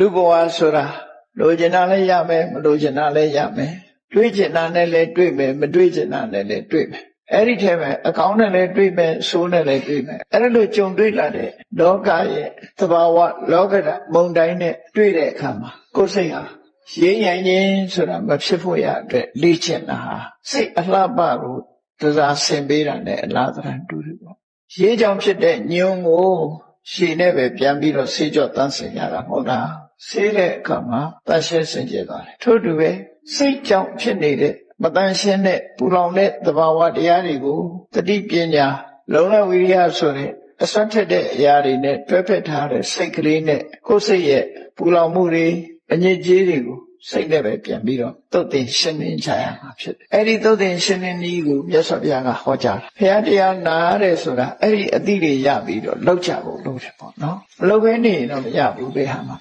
လူဘဝဆိုတာလိုချင်တာလည်းရမယ်မလိုချင်တာလည်းရမယ်တွေးချင်တာနဲ့လည်းတွေးမယ်မတွေးချင်တာနဲ့လည်းတွေးမယ်အဲ့ဒီထဲမှာအကောင်းနဲ့လည်းတွေးမယ်ဆိုးနဲ့လည်းတွေးမယ်အဲ့ဒါလိုကြုံတွေ့လာတဲ့လောကရဲ့သဘာဝလောကဓာတ်မုန်တိုင်းနဲ့တွေ့တဲ့အခါမှာကိုယ်စိတ်ဟာရင်းရင်ချင်းဆိုတာမဖြစ်ဖို့ရအတွက်လေ့ကျင့်တာဟာစိတ်အလှပကိုတစားဆင်ပေးတာနဲ့အလားတန်တူတယ်ပေါ့ရေးကြောင်ဖြစ်တဲ့ညုံကို ရှည်နဲ့ပဲပြန်ပြီးတော့ဆေးကြော့တန်းစင်ရတာဟုတ်လားဆေးတဲ့အခါမှာတန်ရှင်းစင်ကြယ်သွားတယ်ထို့တူပဲစိတ်ကြောင့်ဖြစ်နေတဲ့မတန်ရှင်းတဲ့ပူလောင်တဲ့သဘာဝတရားတွေကိုတတိပညာလုံလဝိရိယဆိုတဲ့အစွမ်းထက်တဲ့အရာတွေနဲ့တွဲဖက်ထားတဲ့စိတ်ကလေးနဲ့ကိုယ်စိတ်ရဲ့ပူလောင်မှုတွေ အညစ်အကြေးတွေကိုစိတ်နဲ့ပဲပြန်ပြီးတော့သုတ်သင်ရှင်းလင်းကြရမှာဖြစ်တယ်။အဲ့ဒီသုတ်သင်ရှင်းလင်းနည်းကိုမြတ်စွာဘုရားကဟောကြားတာ။ဘုရားတရားနာရတယ်ဆိုတာအဲ့ဒီအသည့်တွေရပြီးတော့လောက်ကြဖို့လုပ်တယ်ပေါ့နော်။မလုပ်ဘဲနေရင်တော့မရဘူးဘယ်ဟာမှ